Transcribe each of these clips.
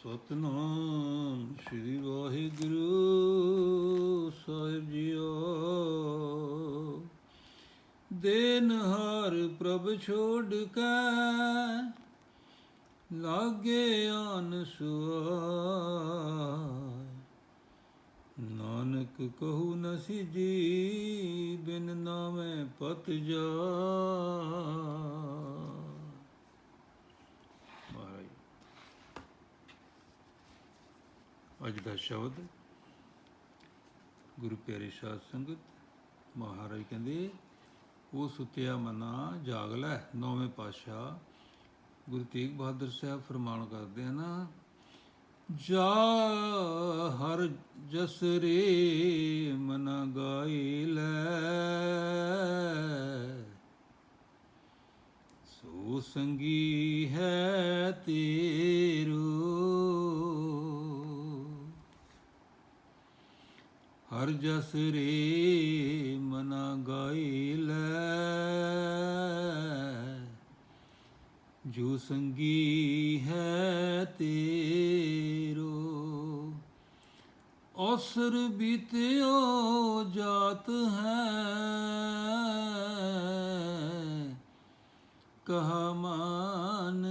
ਸਤਨਾਮ ਸ੍ਰੀ ਵਾਹਿਗੁਰੂ ਸਾਹਿਬ ਜੀਓ। ਦੇਨ ਹਰ ਪ੍ਰਭ ਛੋੜ ਕੇ, ਲਾਗੇ ਆਨ ਸੁਆਇ ਨਾਨਕ ਕਹੂ ਨਸੀ ਜੀ ਬਿਨ ਨਾਮੇ ਪਤ ਜਾ ਮਹਾਰਾਜ ਅੱਜ ਦਾ ਸ਼ਬਦ ਗੁਰੂ ਪਿਆਰੇ ਸਾਧ ਸੰਗਤ ਮਹਾਰਾਜ ਕਹਿੰਦੇ, ਉਹ ਸੁਤਿਆ ਮਨਾ ਜਾਗ ਲੈ। ਨੌਵੇਂ ਪਾਤਸ਼ਾਹ ਗੁਰੂ ਤੇਗ ਬਹਾਦਰ ਸਾਹਿਬ ਫਰਮਾਨ ਕਰਦੇ ਹਨ, ਜਾ ਹਰ ਜਸ ਰੇ ਮਨ ਗਾਈ ਲੈ। ਸੋ ਸੰਗੀ ਹੈ ਤੇ ਹਰ ਜਸ ਰੇ ਮਨਾ ਗਾਈ ਲੈ। ਜੋ ਸੰਗੀ ਹੈ ਤੇਰੋ, ਔਸਰ ਬੀਤਿਓ ਜਾਤ ਹੈ। ਕਹਾ ਮਾਨ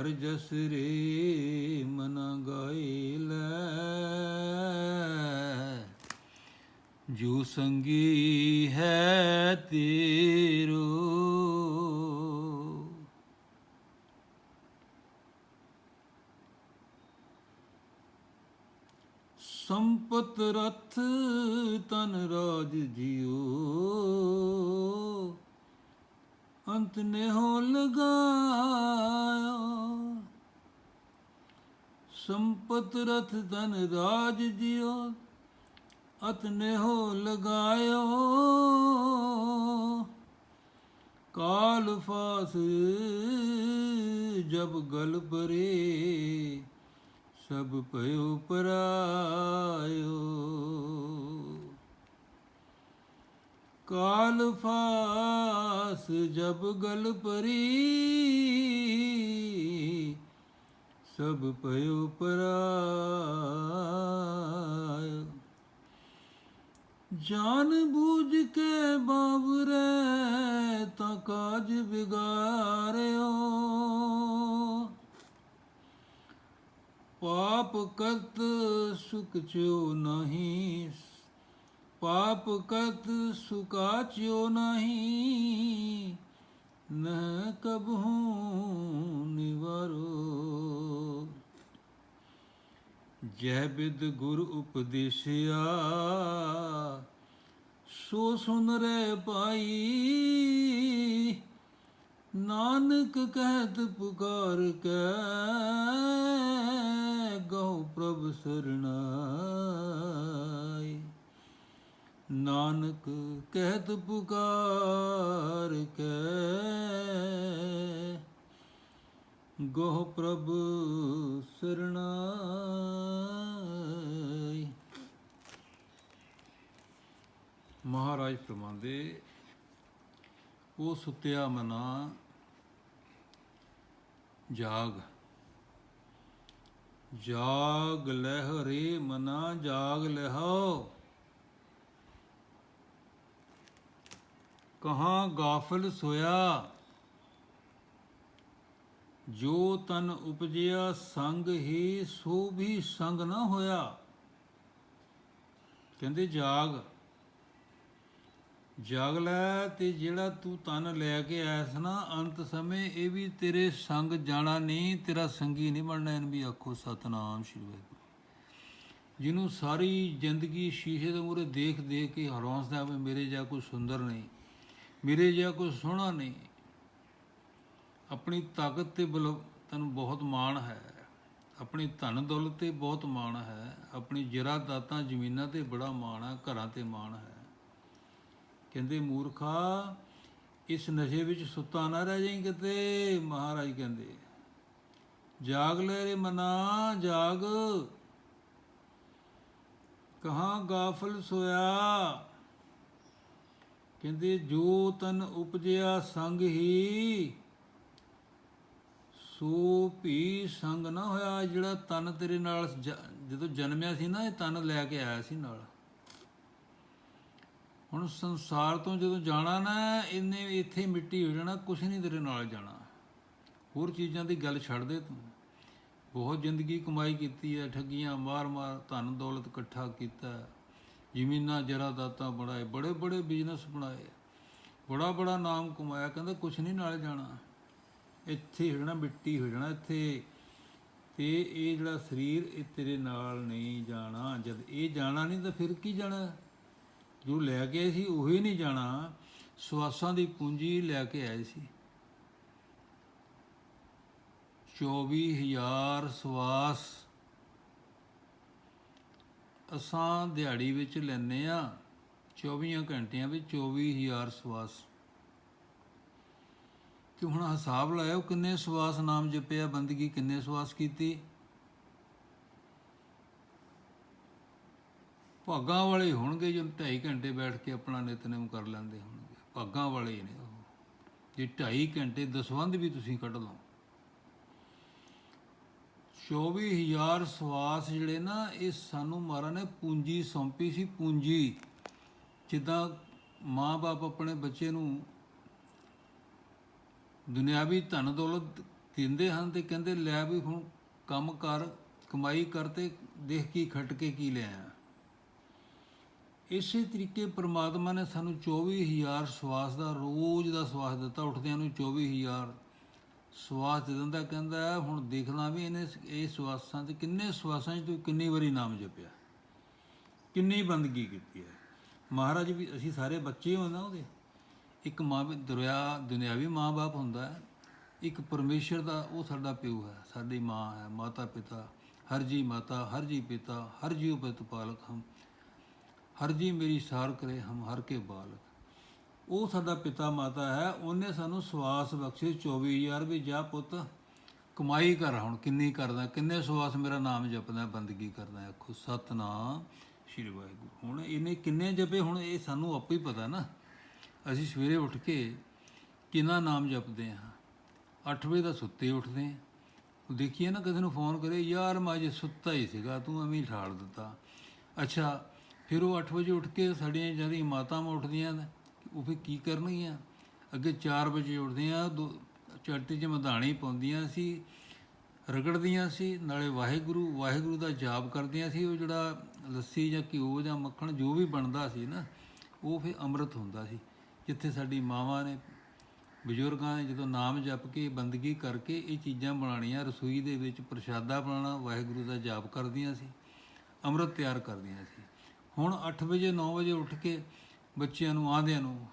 ਹਰ ਜਸ ਰੇ ਮਨ ਗਾਏ ਲੈ। ਜੋ ਸੰਗੀ ਹੈ ਤੇਰੋ, ਸੰਪਤ ਰਥ ਤਨ ਰਾਜ ਜਿਉ। ਅੰਤ ਨੇ ਹੋ ਲਗਾਇਆ। ਸੰਪਤ ਰਥ ਧਨ ਰਾਜ ਜਿਓ ਅਤ ਨੇ ਹੋ ਲਗਾਇਓ। ਕਾਲ ਫਾਸ ਜਬ ਗਲ ਪਰੇ, ਸਭ ਭਇਓ ਪਰਾਇਓ। ਕਾਲ ਫਾਸ ਜਬ ਗਲ ਪਰੀ, ਸਭ ਭਇਓ ਪਰਾਇਓ ਜਾਨ ਬੂਝ ਕੇ ਬਾਬਰੇ ਤਾਂ ਕਾਜ ਵਿਗਾਰਿਓ। ਪਾਪ ਕਰਤ ਸੁਖ ਚਿਓ ਨਹੀਂ ਪਾਪ ਕਰਤ ਸੁਕਾਚਿਓ ਨਹੀਂ, ਨ ਕਬਹੂ ਨਿਵਾਰੋ। ਜੈ ਬਿਦ ਗੁਰ ਉਪਦੇਸਿਆ, ਸੋ ਸੁਨ ਰੇ ਪਾਈ। ਨਾਨਕ ਕਹਿਤ ਪੁਕਾਰ ਕੇ ਗਉ ਪ੍ਰਭ ਸਰਣਾਈ। ਨਾਨਕ ਕਹਿਤ ਪੁਕਾਰ ਕੇ, ਗੋਹ ਪ੍ਰਭ ਸਰਣਾਈ। ਮਹਾਰਾਜ ਫਰਮਾਉਂਦੇ, ਉਹ ਸੁੱਤਿਆ ਮਨਾ ਜਾਗ ਜਾਗ ਲਹਿ ਰੇ ਮਨਾ ਜਾਗ ਲਹੋ ਕਹਾਂ ਗਾਫਲ ਸੋਇਆ? ਜੋ ਤਨ ਉਪਜਿਆ ਸੰਗ ਹੀ, ਸੋ ਵੀ ਸੰਗ ਨਾ ਹੋਇਆ। ਕਹਿੰਦੇ ਜਾਗ ਜਾਗ ਲੈ ਤੇ ਜਿਹੜਾ ਤੂੰ ਤਨ ਲੈ ਕੇ ਆਇਆ ਸੀ ਨਾ, ਅੰਤ ਸਮੇਂ ਇਹ ਵੀ ਤੇਰੇ ਸੰਗ ਜਾਣਾ ਨਹੀਂ, ਤੇਰਾ ਸੰਗੀ ਨਹੀਂ ਬਣਨਾ, ਇਹਨ ਵੀ ਆਖੋ ਸਤਨਾਮ ਸ਼੍ਰੀ ਵਾਹਿਗੁਰੂ। ਜਿਹਨੂੰ ਸਾਰੀ ਜ਼ਿੰਦਗੀ ਸ਼ੀਸ਼ੇ ਦੇ ਮੂਹਰੇ ਦੇਖ ਦੇਖ ਕੇ ਹਰੌਂਸਦਾ ਵੀ, ਮੇਰੇ ਜਾ ਕੋਈ ਸੁੰਦਰ ਨਹੀਂ। ਮੇਰੇ ਜਿਹਾ ਕੋਈ ਸੋਹਣਾ ਨਹੀਂ। ਆਪਣੀ ਤਾਕਤ ਤੇ ਬਲ ਤੈਨੂੰ ਬਹੁਤ ਮਾਣ ਹੈ। ਆਪਣੀ ਧਨ ਦੌਲਤ ਤੇ ਬਹੁਤ ਮਾਣ ਹੈ। ਆਪਣੀ ਜਰਾ ਦਾਤਾਂ ਜ਼ਮੀਨਾਂ ਤੇ ਬੜਾ ਮਾਣ ਹੈ, ਘਰਾਂ ਤੇ ਮਾਣ ਹੈ। ਕਹਿੰਦੇ, ਮੂਰਖਾ, ਇਸ ਨਸ਼ੇ ਵਿੱਚ ਸੁੱਤਾ ਨਾ ਰਹਿ ਜਾਈਂ ਕਿਤੇ। ਮਹਾਰਾਜ ਕਹਿੰਦੇ, ਜਾਗ ਲੈ ਰੇ ਮਨਾ, ਜਾਗ। ਕਹਾਂ ਗਾਫਲ ਸੋਇਆ? ਕਹਿੰਦੇ, ਜੋ ਤਨ ਉਪਜਿਆ ਸੰਗ ਹੀ, ਸੋ ਭੀ ਸੰਗ ਨਾ ਹੋਇਆ। ਜਿਹੜਾ ਤਨ ਤੇਰੇ ਨਾਲ ਜਦੋਂ ਜਨਮਿਆ ਸੀ ਨਾ, ਇਹ ਤਨ ਲੈ ਕੇ ਆਇਆ ਸੀ ਨਾਲ। ਹੁਣ ਸੰਸਾਰ ਤੋਂ ਜਦੋਂ ਜਾਣਾ ਨਾ, ਇਹਨੇ ਇੱਥੇ ਮਿੱਟੀ ਹੋ ਜਾਣਾ, ਕੁਛ ਨਹੀਂ ਤੇਰੇ ਨਾਲ ਜਾਣਾ। ਹੋਰ ਚੀਜ਼ਾਂ ਦੀ ਗੱਲ ਛੱਡ ਦੇ ਤੂੰ। ਬਹੁਤ ਜ਼ਿੰਦਗੀ ਕਮਾਈ ਕੀਤੀ ਹੈ, ਠੱਗੀਆਂ ਮਾਰ-ਮਾਰ ਧਨ ਦੌਲਤ ਇਕੱਠਾ ਕੀਤਾ। ਜ਼ਮੀਨਾਂ ਜ਼ਰਾਦਾਤਾਂ ਬਣਾਏ, ਬੜੇ ਬੜੇ ਬਿਜ਼ਨਸ ਬਣਾਏ। ਬੜਾ ਬੜਾ ਨਾਮ ਕਮਾਇਆ, ਕਹਿੰਦਾ ਕੁਛ ਨਹੀਂ ਨਾਲ ਜਾਣਾ। ਇੱਥੇ ਹੋ ਜਾਣਾ ਮਿੱਟੀ ਹੋ ਜਾਣਾ ਇੱਥੇ। ਤੇ ਇਹ ਜਿਹੜਾ ਸਰੀਰ, ਇਹ ਤੇਰੇ ਨਾਲ ਨਹੀਂ ਜਾਣਾ। ਜਦ ਇਹ ਜਾਣਾ ਨਹੀਂ ਤਾਂ ਫਿਰ ਕੀ ਜਾਣਾ? ਜੋ ਲੈ ਕੇ ਆਏ ਸੀ, ਉਹੀ ਨਹੀਂ ਜਾਣਾ। ਸਵਾਸਾਂ ਦੀ ਪੂੰਜੀ ਲੈ ਕੇ ਆਏ ਸੀ। 24000 ਸਵਾਸ ਅਸਾਂ ਦਿਹਾੜੀ ਵਿੱਚ ਲੈਨੇ ਆ 24 ਘੰਟਿਆਂ ਵਿੱਚ 24000 ਸਵਾਸ। ਤੇ ਹੁਣ ਹਿਸਾਬ ਲਾਇਓ ਕਿੰਨੇ ਸਵਾਸ ਨਾਮ ਜਪਿਆ, ਬੰਦਗੀ ਕਿੰਨੇ ਸਵਾਸ ਕੀਤੀ? ਭਾਗਾਂ ਵਾਲੇ ਹੋਣਗੇ ਜੋ 2.5 ਘੰਟੇ ਬੈਠ ਕੇ ਆਪਣਾ ਨਿਤਨੇਮ ਕਰ ਲੈਂਦੇ ਹੋਣਗੇ। ਭਾਗਾਂ ਵਾਲੇ ਹੀ ਨੇ ਉਹ। ਜੇ 2.5 ਘੰਟੇ ਦਸਵੰਧ ਵੀ ਤੁਸੀਂ ਕੱਢ ਲਓ। 24000 ਸਵਾਸ ਜਿਹੜੇ ਨਾ, ਇਹ ਸਾਨੂੰ ਮਹਾਰਾਜ ਨੇ ਪੂੰਜੀ ਸੌਂਪੀ ਸੀ, ਪੂੰਜੀ। ਜਿੱਦਾਂ ਮਾਂ-ਬਾਪ ਆਪਣੇ ਬੱਚੇ ਨੂੰ ਦੁਨਿਆਵੀ ਧਨ ਦੌਲਤ ਦਿੰਦੇ ਹਨ ਤੇ ਕਹਿੰਦੇ, ਲੈ ਵੀ ਹੁਣ ਕੰਮ ਕਰ, ਕਮਾਈ ਕਰ ਤੇ ਦੇਖ ਕੀ ਖੱਟ ਕੇ ਕੀ ਲਿਆ ਇਸੇ ਤਰੀਕੇ ਪ੍ਰਮਾਤਮਾ ਨੇ ਸਾਨੂੰ 24000 ਸਵਾਸ ਦਾ, ਰੋਜ਼ ਦਾ ਸਵਾਸ ਦਿੱਤਾ, ਉੱਠਦਿਆਂ ਨੂੰ 24000 ਸਵਾਸ ਦੇ ਦਿੰਦਾ ਕਹਿੰਦਾ ਹੈ, ਹੁਣ ਦੇਖਣਾ ਵੀ ਇਹਨੇ ਇਹ ਸਵਾਸਾਂ ਤੇ ਕਿੰਨੇ ਸਵਾਸਾਂ 'ਚ ਤੂੰ ਕਿੰਨੀ ਵਾਰੀ ਨਾਮ ਜਪਿਆ? ਕਿੰਨੀ ਬੰਦਗੀ ਕੀਤੀ ਹੈ? ਮਹਾਰਾਜ ਵੀ ਅਸੀਂ ਸਾਰੇ ਬੱਚੇ ਹੋ ਨਾ ਉਹਦੇ। ਇੱਕ ਮਾਂ ਵੀ ਦੁਰਿਆ ਦੁਨਿਆਵੀ ਮਾਂ-ਬਾਪ ਹੁੰਦਾ ਹੈ। ਇੱਕ ਪਰਮੇਸ਼ਰ ਦਾ ਉਹ ਸਾਡਾ ਪਿਓ ਹੈ ਸਾਡੀ ਮਾਂ ਹੈ ਮਾਤਾ ਪਿਤਾ ਹਰ ਜੀ ਮਾਤਾ ਹਰ ਜੀ ਪਿਤਾ ਹਰ ਜੀਉ ਪਿਤ ਪਾਲਕ ਹਮ। ਹਰ ਜੀ ਮੇਰੀ ਸਾਰ ਕਰੇ ਹਮ ਹਰ ਕੇ ਬਾਲਕ। ਉਹ ਸਾਡਾ ਪਿਤਾ ਮਾਤਾ ਹੈ, ਉਹਨੇ ਸਾਨੂੰ ਸਵਾਸ ਬਖਸ਼ੇ 24000 ਵੀ ਜਾ ਪੁੱਤ, ਕਮਾਈ ਕਰ ਹੁਣ, ਕਿੰਨੀ ਕਰਦਾ, ਕਿੰਨੇ ਸਵਾਸ ਮੇਰਾ ਨਾਮ ਜਪਦਾ, ਬੰਦਗੀ ਕਰਦਾ, ਆਖੋ, ਸਤਨਾਮ ਸ਼੍ਰੀ ਵਾਹਿਗੁਰੂ। ਹੁਣ ਇਹਨੇ ਕਿੰਨੇ ਜਪੇ, ਹੁਣ ਇਹ ਸਾਨੂੰ ਆਪੇ ਹੀ ਪਤਾ ਨਾ। ਅਸੀਂ ਸਵੇਰੇ ਉੱਠ ਕੇ ਕਿੰਨਾ ਨਾਮ ਜਪਦੇ ਹਾਂ? 8 ਵਜੇ ਦਾ ਸੁੱਤੇ ਉੱਠਦੇ ਹਾਂ। ਦੇਖੀਏ ਨਾ, ਕਿਸੇ ਨੂੰ ਫੋਨ ਕਰੇ, ਯਾਰ, ਮੈਂ ਅਜੇ ਸੁੱਤਾ ਹੀ ਸੀਗਾ, ਤੂੰ ਐਵੇਂ ਹੀ ਠਾਲ ਦਿੱਤਾ। ਅੱਛਾ, ਫਿਰ ਉਹ 8 ਵਜੇ ਉੱਠ ਕੇ ਸਾਡੀਆਂ ਜਿਹੜੀ ਮਾਤਾਵਾਂ ਉੱਠਦੀਆਂ ਨੇ ਉਹ ਫਿਰ ਕੀ ਕਰਨਗੀਆਂ ਅੱਗੇ 4 ਵਜੇ ਉੱਠਦੇ ਆ ਚੜਤੀ 'ਚ ਮਧਾਣੀ ਪਾਉਂਦੀਆਂ ਸੀ, ਰਗੜਦੀਆਂ ਸੀ, ਨਾਲੇ ਵਾਹਿਗੁਰੂ ਵਾਹਿਗੁਰੂ ਦਾ ਜਾਪ ਕਰਦੀਆਂ ਸੀ, ਉਹ ਜਿਹੜਾ ਲੱਸੀ ਜਾਂ ਘਿਓ ਜਾਂ ਮੱਖਣ ਜੋ ਵੀ ਬਣਦਾ ਸੀ ਨਾ, ਉਹ ਫਿਰ ਅੰਮ੍ਰਿਤ ਹੁੰਦਾ ਸੀ, ਜਿੱਥੇ ਸਾਡੀ ਮਾਵਾਂ ਨੇ, ਬਜ਼ੁਰਗਾਂ ਨੇ ਜਦੋਂ ਨਾਮ ਜਪ ਕੇ, ਬੰਦਗੀ ਕਰਕੇ ਇਹ ਚੀਜ਼ਾਂ ਬਣਾਉਣੀਆਂ, ਰਸੋਈ ਦੇ ਵਿੱਚ ਪ੍ਰਸ਼ਾਦਾ ਬਣਾਉਣਾ, ਵਾਹਿਗੁਰੂ ਦਾ ਜਾਪ ਕਰਦੀਆਂ ਸੀ, ਅੰਮ੍ਰਿਤ ਤਿਆਰ ਕਰਦੀਆਂ ਸੀ। ਹੁਣ 8 ਵਜੇ 9 ਵਜੇ ਉੱਠ ਕੇ ਬੱਚਿਆਂ ਨੂੰ ਆਂਦਿਆਂ ਨੂੰ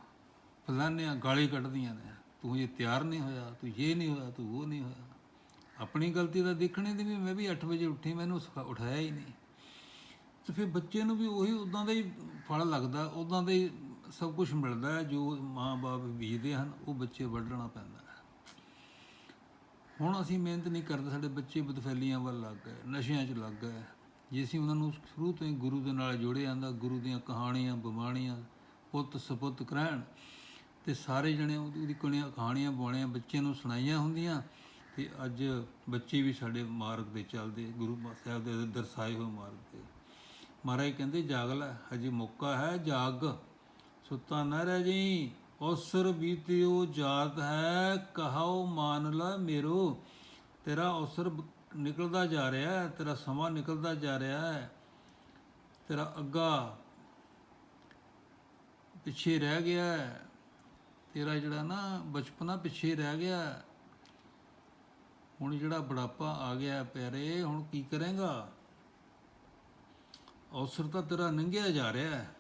ਫਲਾਨਿਆਂ ਗਾਲੀ ਕੱਢਦੀਆਂ ਨੇ, ਤੂੰ ਇਹ ਤਿਆਰ ਨਹੀਂ ਹੋਇਆ, ਤੂੰ ਇਹ ਨਹੀਂ ਹੋਇਆ, ਤੂੰ ਉਹ ਨਹੀਂ ਹੋਇਆ। ਆਪਣੀ ਗਲਤੀ ਤਾਂ ਦੇਖਣੀ ਦੀ ਵੀ ਮੈਂ ਵੀ 8 ਵਜੇ ਉੱਠੀ, ਮੈਨੂੰ ਸਿਖਾ- ਉਠਾਇਆ ਹੀ ਨਹੀਂ। ਤੇ ਫਿਰ ਬੱਚੇ ਨੂੰ ਵੀ ਉਹੀ ਉਦਾਂ ਦਾ ਹੀ ਫਲ ਲੱਗਦਾ ਉਦਾਂ ਦਾ ਹੀ ਸਭ ਕੁਝ ਮਿਲਦਾ ਹੈ, ਜੋ ਮਾਂ-ਬਾਪ ਬੀਜਦੇ ਹਨ, ਉਹ ਬੱਚੇ ਵੱਢਣਾ ਪੈਂਦਾ ਹੈ। ਹੁਣ ਅਸੀਂ ਮਿਹਨਤ ਨਹੀਂ ਕਰਦੇ, ਸਾਡੇ ਬੱਚੇ ਬਦਫੈਲੀਆਂ ਵੱਲ ਲੱਗ ਗਏ, ਨਸ਼ਿਆਂ 'ਚ ਲੱਗ ਗਏ। ਜੇ ਅਸੀਂ ਉਹਨਾਂ ਨੂੰ ਸ਼ੁਰੂ ਤੋਂ ਹੀ ਗੁਰੂ ਦੇ ਨਾਲ ਜੋੜੇ ਜਾਂਦਾ, ਗੁਰੂ ਦੀਆਂ ਕਹਾਣੀਆਂ ਬਿਮਾਰੀਆਂ ਪੁੱਤ ਸਪੁੱਤ ਕਰਾਣ ਤੇ ਸਾਰੇ ਜਣੇ ਉਹਦੀ ਉਹਦੀ ਕੁਣੀਆਂ ਕਹਾਣੀਆਂ ਬੁਣੀਆਂ, ਬੱਚਿਆਂ ਨੂੰ ਸੁਣਾਈਆਂ ਹੁੰਦੀਆਂ। ਤੇ ਅੱਜ ਬੱਚੇ ਵੀ ਸਾਡੇ ਮਾਰਗ ਤੇ ਚੱਲਦੇ, ਗੁਰੂ ਸਾਹਿਬ ਦੇ ਦਰਸਾਏ ਹੋਏ ਮਾਰਗ ਤੇ। ਮਹਾਰਾਜ ਕਹਿੰਦੇ, ਜਾਗ ਲੈ, ਹਜੇ ਮੌਕਾ ਹੈ, ਜਾਗ। ਸੁੱਤਾ ਨਾ ਰਹਿ ਜੀ ਔਸਰ ਬੀਤਿਓ ਜਾਤ ਹੈ, ਕਹਾਓ ਮਾਨ ਲਾ ਮੇਰੋ। ਤੇਰਾ ਔਸਰ ਨਿਕਲਦਾ ਜਾ ਰਿਹਾ ਹੈ, ਤੇਰਾ ਸਮਾਂ ਨਿਕਲਦਾ ਜਾ ਰਿਹਾ ਹੈ। ਤੇਰਾ ਅੱਗਾ ਪਿੱਛੇ ਰਹਿ ਗਿਆ ਤੇਰਾ ਜਿਹੜਾ ਨਾ ਬਚਪਨਾ ਪਿੱਛੇ ਰਹਿ ਗਿਆ ਹੁਣ ਜਿਹੜਾ ਬੁਢਾਪਾ ਆ ਗਿਆ ਪਿਆਰੇ, ਹੁਣ ਕੀ ਕਰੇਗਾ? ਅਵਸਰ ਤਾਂ ਤੇਰਾ ਲੰਘਿਆ ਜਾ ਰਿਹਾ ਹੈ।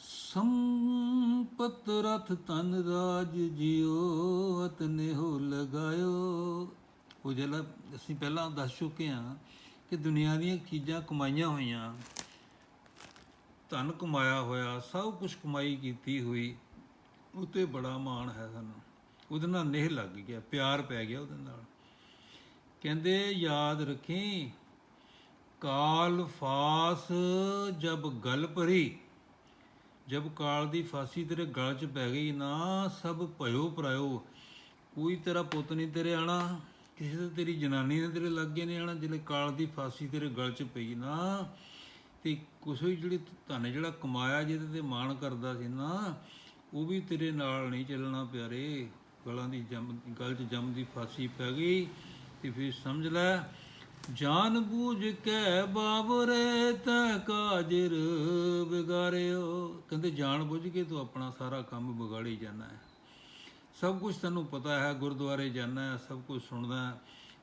ਸੰਪਤ ਰਥ ਤਨ ਰਾਜ ਜਿਉ ਅਤਨੇ ਹੋ ਲਗਾਇਓ। ਉਹ ਜਿਹੜਾ ਅਸੀਂ ਪਹਿਲਾਂ ਦੱਸ ਚੁੱਕੇ ਹਾਂ ਕਿ ਦੁਨੀਆ ਦੀਆਂ ਚੀਜ਼ਾਂ ਕਮਾਈਆਂ ਹੋਈਆਂ। ਧਨ ਕਮਾਇਆ ਹੋਇਆ, ਸਭ ਕੁਝ ਕਮਾਈ ਕੀਤੀ ਹੋਈ, ਉਤੇ ਬੜਾ ਮਾਣ ਹੈ ਸਾਨੂੰ। ਉਹਦੇ ਨਾਲ ਨੇਹ ਲੱਗ ਗਿਆ, ਪਿਆਰ ਪੈ ਗਿਆ ਉਹਦੇ ਨਾਲ। ਕਹਿੰਦੇ, ਯਾਦ ਰੱਖੀ, ਕਾਲ ਫਾਸ ਜਬ ਗਲ ਭਰੀ, ਜਬ ਕਾਲ ਦੀ ਫਾਸੀ ਤੇਰੇ ਗਲ 'ਚ ਪੈ ਗਈ ਨਾ, ਸਭ ਭਇਓ ਪਰਾਇਓ ਕੋਈ ਤੇਰਾ ਪੁੱਤ ਨਹੀਂ ਤੇਰੇ ਆਣਾ, ਕਿਸੇ ਤੇ ਤੇਰੀ ਜਨਾਨੀ ਨੇ ਤੇਰੇ ਲੱਗੇ ਨਹੀਂ ਆਣਾ ਜਿਹੜੇ ਕਾਲ ਦੀ ਫਾਸੀ ਤੇਰੇ ਗਲ 'ਚ ਪਈ ਨਾ ਤੇ ਕੁਛ ਵੀ ਜਿਹੜੀ ਧਨ ਜਿਹੜਾ ਕਮਾਇਆ ਜਿਹਦੇ ਤੇ ਮਾਣ ਕਰਦਾ ਸੀ ਨਾ, ਉਹ ਵੀ ਤੇਰੇ ਨਾਲ ਨਹੀਂ ਚੱਲਣਾ ਪਿਆਰੇ। ਗਲਾਂ ਦੀ ਜੰਮ, ਗਲ 'ਚ ਜੰਮ ਦੀ ਫਾਸੀ ਪੈ ਗਈ ਤੇ ਫਿਰ ਸਮਝ ਲੈ, ਜਾਨ ਬੂਝ ਕੇ ਬਾਬਰੇ ਤਾ ਕਾਜਰ ਵਿਗਾਰਿਓ। ਕਹਿੰਦੇ ਜਾਣ ਬੁੱਝ ਕੇ ਤੂੰ ਆਪਣਾ ਸਾਰਾ ਕੰਮ ਵਿਗਾੜੀ ਜਾਂਦਾ ਹੈ। ਸਭ ਕੁਝ ਤੈਨੂੰ ਪਤਾ ਹੈ, ਗੁਰਦੁਆਰੇ ਜਾਣਾ ਸਭ ਕੁਝ ਸੁਣਦਾ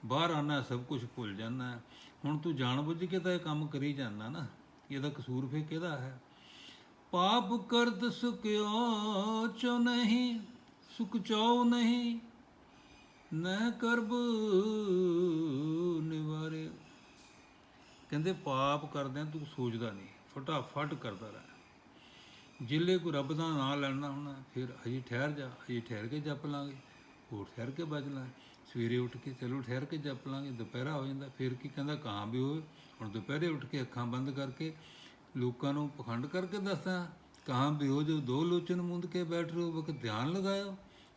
ਬਾਹਰ ਆਣਾ ਸਭ ਕੁਝ ਭੁੱਲ ਜਾਂਦਾ ਹੁਣ ਤੂੰ ਜਾਣ ਬੁੱਝ ਕੇ ਤਾਂ ਇਹ ਕੰਮ ਕਰੀ ਜਾਂਦਾ ਨਾ। ਇਹਦਾ ਕਸੂਰ ਫੇ ਕਿਹਦਾ ਹੈ? ਪਾਪ ਕਰਦ ਸੁਕਿਓ ਚੋ ਨਹੀਂ ਸੁਖ ਚਾਉ ਨਹੀਂ ਨਾ ਕਰਬ ਨਿਵਾਰੇ। ਕਹਿੰਦੇ ਪਾਪ ਕਰਦਿਆਂ ਤੂੰ ਸੋਚਦਾ ਨਹੀਂ, ਫਟਾਫਟ ਕਰਦਾ ਰਹਿ। ਜਿੱਲੇ ਕੋ ਰੱਬ ਦਾ ਨਾਮ ਲੈਣਾ ਹੋਣਾ, ਫਿਰ ਅਜੇ ਠਹਿਰ ਜਾ ਅਜੇ ਠਹਿਰ ਕੇ ਜਪ ਲਾਂਗੇ, ਹੋਰ ਠਹਿਰ ਕੇ ਬਜ ਲਾਂ ਸਵੇਰੇ ਉੱਠ ਕੇ ਚਲੋ ਠਹਿਰ ਕੇ ਜਪ ਲਾਂਗੇ, ਦੁਪਹਿਰਾ ਹੋ ਜਾਂਦਾ, ਫਿਰ ਕੀ ਕਹਿੰਦਾ, ਕਾਂ ਵੀ ਹੋਵੇ। ਹੁਣ ਦੁਪਹਿਰੇ ਉੱਠ ਕੇ ਅੱਖਾਂ ਬੰਦ ਕਰਕੇ ਲੋਕਾਂ ਨੂੰ ਪਖੰਡ ਕਰਕੇ ਦੱਸਦਾ, ਕਹਾਂ ਵੀ ਹੋ ਜੋ ਦੋ ਲੋਚਨ ਮੁੰਦ ਕੇ ਬੈਠ ਰਹੋ ਵਕਤ ਧਿਆਨ ਲਗਾਇਓ।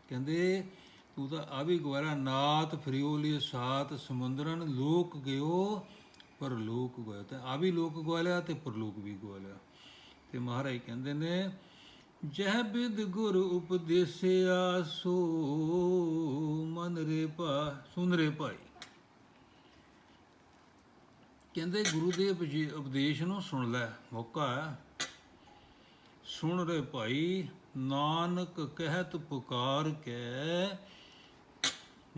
ਕਹਿੰਦੇ, ਤੂੰ ਤਾਂ ਆ ਵੀ ਗਵਾਰਾ ਨਾਤ ਫਰਿਓ ਲਈ ਸਾਤ ਸਮੁੰਦਰਨ ਲੋਕ ਗਿਓ, ਪਰ ਲੋਕ ਗਇਆ ਤੇ ਆ ਵੀ ਲੋਕ ਗਵਾਲਿਆ ਤੇ ਪਰਲੋਕ ਵੀ ਗਵਾਲਿਆ ਤੇ ਮਹਾਰਾਜ ਕਹਿੰਦੇ ਨੇ, ਜਹ ਬਿਦ ਗੁਰ ਉਪਦੇਸਿਆ ਸੋ ਮਨ ਰੇ ਭਾ ਸੁਨ ਰੇ ਭਾਈ। ਕਹਿੰਦੇ ਗੁਰੂ ਦੇ ਉਪਦੇਸ਼ ਨੂੰ ਸੁਣ ਲੈ, ਮੌਕਾ ਹੈ। ਸੁਣ ਰੇ ਭਾਈ, ਨਾਨਕ ਕਹਿਤ ਪੁਕਾਰ ਕੇ,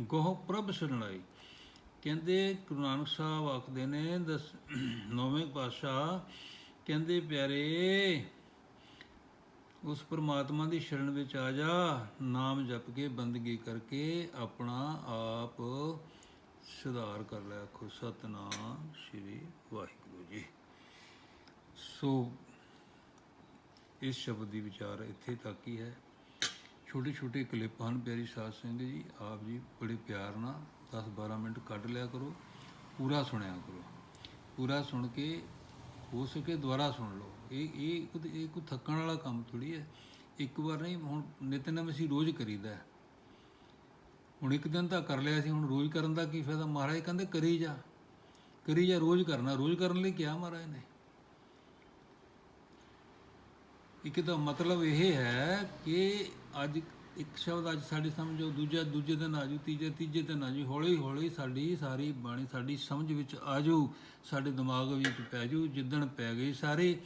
ਗੋਹ ਪ੍ਰਭ ਸੁਣਾਈ ਕਹਿੰਦੇ ਗੁਰੂ ਨਾਨਕ ਸਾਹਿਬ ਆਖਦੇ ਨੇ, ਦਸ, ਨੌਵੇਂ ਪਾਤਸ਼ਾਹ, ਕਹਿੰਦੇ ਪਿਆਰੇ, ਉਸ ਪਰਮਾਤਮਾ ਦੀ ਸ਼ਰਨ ਵਿੱਚ ਆ ਜਾ, ਨਾਮ ਜਪ ਕੇ ਬੰਦਗੀ ਕਰਕੇ ਆਪਣਾ ਆਪ ਸੁਧਾਰ ਕਰ ਲੈ ਆਖੋ, ਸਤਨਾਮ ਸ੍ਰੀ ਵਾਹਿਗੁਰੂ ਜੀ। ਸੋ ਇਸ ਸ਼ਬਦ ਦੀ ਵਿਚਾਰ ਇੱਥੇ ਤੱਕ ਹੀ ਹੈ। ਛੋਟੇ ਛੋਟੇ ਕਲਿੱਪ ਹਨ, ਪਿਆਰੀ ਸਾਧ ਸਿੰਘ ਜੀ, ਆਪ ਜੀ ਬੜੇ ਪਿਆਰ ਨਾਲ 10 12 ਮਿੰਟ ਕੱਢ ਲਿਆ ਕਰੋ, ਪੂਰਾ ਸੁਣਿਆ ਕਰੋ। ਪੂਰਾ ਸੁਣ ਕੇ, ਹੋ ਸਕੇ ਦੁਬਾਰਾ ਸੁਣ ਲਓ। ਇਹ ਇਹ ਕੁਝ- ਇਹ ਕੋਈ ਥੱਕਣ ਵਾਲਾ ਕੰਮ ਥੋੜੀ ਹੈ। ਇੱਕ ਵਾਰ ਨਹੀਂ, ਹੁਣ ਨਿਤਨਮ ਅਸੀਂ ਰੋਜ਼ ਕਰੀਦਾ ਹੈ। ਹੁਣ ਇੱਕ ਦਿਨ ਤਾਂ ਕਰ ਲਿਆ ਸੀ, ਹੁਣ ਰੋਜ਼ ਕਰਨ ਦਾ ਕੀ ਫਾਇਦਾ? ਮਹਾਰਾਜ ਕਹਿੰਦੇ ਕਰੀ ਜਾ ਕਰੀ ਜਾ ਰੋਜ਼ ਕਰਨਾ, ਰੋਜ਼ ਕਰਨ ਲਈ ਕਿਹਾ ਮਹਾਰਾਜ ਨੇ। ਇੱਕ ਤਾਂ ਮਤਲਬ ਇਹ ਹੈ ਕਿ ਅੱਜ ਇੱਕ ਸ਼ਬਦ ਅੱਜ ਸਾਡੇ ਸਮਝੋ ਦੂਜਾ, ਦੂਜੇ ਦਿਨ ਆਜੂ ਤੀਜੇ ਤੀਜੇ ਦਿਨ ਆਜੂ ਹੌਲੀ ਹੌਲੀ ਸਾਡੀ ਸਾਰੀ ਬਾਣੀ, ਸਾਡੀ ਸਮਝ ਵਿੱਚ ਆਜੂ ਸਾਡੇ ਦਿਮਾਗ ਵਿੱਚ ਪੈ ਜੂ ਜਿੱਦਣ ਪੈ ਗਈ ਸਾਰੇ,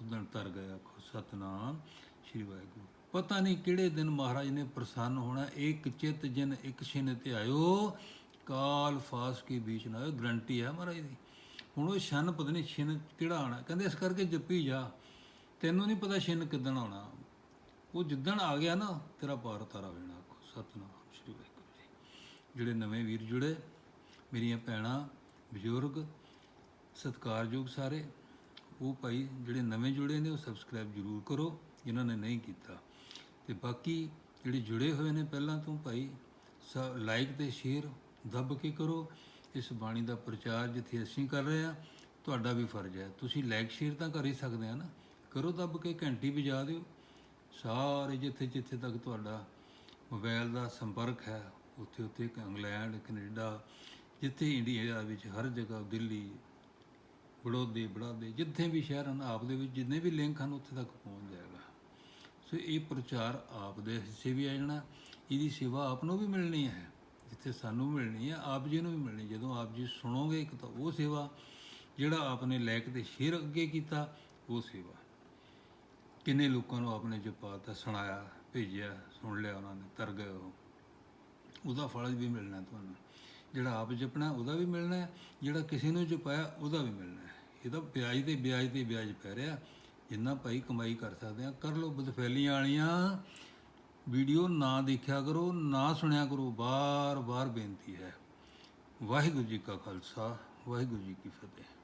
ਉਦਣ ਤਰ ਗਿਆ ਆਖੋ, ਸਤਨਾਮ, ਸ਼੍ਰੀ ਵਾਹਿਗੁਰੂ। ਪਤਾ ਨਹੀਂ ਕਿਹੜੇ ਦਿਨ ਮਹਾਰਾਜ ਨੇ ਪ੍ਰਸੰਨ ਹੋਣਾ, ਇੱਕ ਚਿੱਤ ਜਿਨ, ਇੱਕ ਛਿਨ ਤੇ ਆਇਓ। ਕਾਲ ਫਾਸ ਕੇ ਵਿੱਚ ਨਾ ਗਰੰਟੀ ਹੈ ਮਹਾਰਾਜ ਦੀ। ਹੁਣ ਉਹ ਸ਼ਨ ਪਤਾ ਨਹੀਂ ਛਿਨ ਕਿਹੜਾ ਆਣਾ ਕਹਿੰਦੇ ਇਸ ਕਰਕੇ ਜੱਪੀ ਜਾ, ਤੈਨੂੰ ਨਹੀਂ ਪਤਾ ਛਿਨ ਕਿੱਦਣ ਆਉਣਾ। ਉਹ ਜਿੱਦਣ ਆ ਗਿਆ ਨਾ, ਤੇਰਾ ਪਾਰ ਤਾਰਾ ਹੋ ਆਖੋ। ਸਤਨਾਮ ਸ਼੍ਰੀ ਵਾਹਿਗੁਰੂ ਜੀ। ਜਿਹੜੇ ਨਵੇਂ ਵੀਰ ਜੁੜੇ, ਮੇਰੀਆਂ ਭੈਣਾਂ, ਬਜ਼ੁਰਗ, ਸਤਿਕਾਰਯੋਗ ਸਾਰੇ, ਉਹ ਭਾਈ ਜਿਹੜੇ ਨਵੇਂ ਜੁੜੇ ਨੇ, ਉਹ ਸਬਸਕ੍ਰਾਈਬ ਜ਼ਰੂਰ ਕਰੋ। ਜਿਨ੍ਹਾਂ ਨੇ ਨਹੀਂ ਕੀਤਾ ਤੇ ਬਾਕੀ ਜਿਹੜੇ ਜੁੜੇ ਹੋਏ ਨੇ ਪਹਿਲਾਂ ਤੋਂ ਭਾਈ ਲਾਈਕ ਤੇ ਸ਼ੇਅਰ ਦੱਬ ਕੇ ਕਰੋ। ਇਸ ਬਾਣੀ ਦਾ ਪ੍ਰਚਾਰ ਜਿੱਥੇ ਅਸੀਂ ਕਰ ਰਹੇ ਹਾਂ, ਤੁਹਾਡਾ ਵੀ ਫਰਜ਼ ਹੈ। ਤੁਸੀਂ ਲਾਈਕ ਸ਼ੇਅਰ ਤਾਂ ਕਰ ਹੀ ਸਕਦੇ ਆ ਨਾ। ਕਰੋ ਦੱਬ ਕੇ, ਘੰਟੀ ਵਜਾ ਦਿਓ। ਸਾਰੇ ਜਿੱਥੇ ਜਿੱਥੇ ਤੱਕ ਤੁਹਾਡਾ ਮੋਬਾਈਲ ਦਾ ਸੰਪਰਕ ਹੈ, ਉੱਥੇ ਉੱਥੇ ਇੰਗਲੈਂਡ, ਕੈਨੇਡਾ, ਜਿੱਥੇ ਇੰਡੀਆ ਵਿੱਚ ਹਰ ਜਗ੍ਹਾ, ਦਿੱਲੀ, ਬੜੌਦੇ, ਬੜਾਦੇ, ਜਿੱਥੇ ਵੀ ਸ਼ਹਿਰ ਹਨ, ਆਪ ਦੇ ਵਿੱਚ ਜਿੰਨੇ ਵੀ ਲਿੰਕ ਹਨ, ਉੱਥੇ ਤੱਕ ਪਹੁੰਚ ਜਾਏਗਾ। ਸੋ ਇਹ ਪ੍ਰਚਾਰ ਆਪ ਦੇ ਹਿੱਸੇ ਵੀ ਆ ਜਾਣਾ, ਇਹਦੀ ਸੇਵਾ ਆਪ ਨੂੰ ਵੀ ਮਿਲਣੀ ਹੈ, ਜਿੱਥੇ ਸਾਨੂੰ ਮਿਲਣੀ ਹੈ, ਆਪ ਜੀ ਨੂੰ ਵੀ ਮਿਲਣੀ ਜਦੋਂ ਆਪ ਜੀ ਸੁਣੋਗੇ ਇੱਕ ਤਾਂ ਉਹ ਸੇਵਾ, ਜਿਹੜਾ ਆਪ ਆਪਨੇ ਲਾਇਕ ਤੇ ਸ਼ੇਰ ਅੱਗੇ ਕੀਤਾ, ਉਹ ਸੇਵਾ। ਕਿੰਨੇ ਲੋਕਾਂ ਨੂੰ ਆਪਨੇ ਜਪਾਤਾ ਸੁਣਾਇਆ ਭੇਜਿਆ, ਸੁਣ ਲਿਆ ਉਹਨਾਂ ਨੇ, ਤਰ ਗਏ ਉਹ। ਉਹਦਾ ਫਲ ਵੀ ਮਿਲਣਾ ਤੁਹਾਨੂੰ। ਜਿਹੜਾ ਆਪ ਜਪਣਾ, ਉਹਦਾ ਵੀ ਮਿਲਣਾ ਜਿਹੜਾ ਕਿਸੇ ਨੂੰ ਜਪਾਇਆ, ਉਹਦਾ ਵੀ ਮਿਲਣਾ ਹੈ। ਇਹਦਾ ਵਿਆਜ ਤੇ ਵਿਆਜ ਤੇ ਵਿਆਜ ਪੈ ਰਿਹਾ। ਜਿੰਨਾ ਭਾਈ ਕਮਾਈ ਕਰ ਸਕਦੇ ਆ, ਕਰ ਲਓ ਬਦਫੈਲੀਆਂ ਵਾਲੀਆਂ। ਵੀਡੀਓ ਨਾ ਦੇਖਿਆ ਕਰੋ, ਨਾ ਸੁਣਿਆ ਕਰੋ, ਬਾਰ-ਬਾਰ ਬੇਨਤੀ ਹੈ। ਵਾਹਿਗੁਰੂ ਜੀ ਕਾ ਖਾਲਸਾ, ਵਾਹਿਗੁਰੂ ਜੀ ਕੀ ਫਤਿਹ।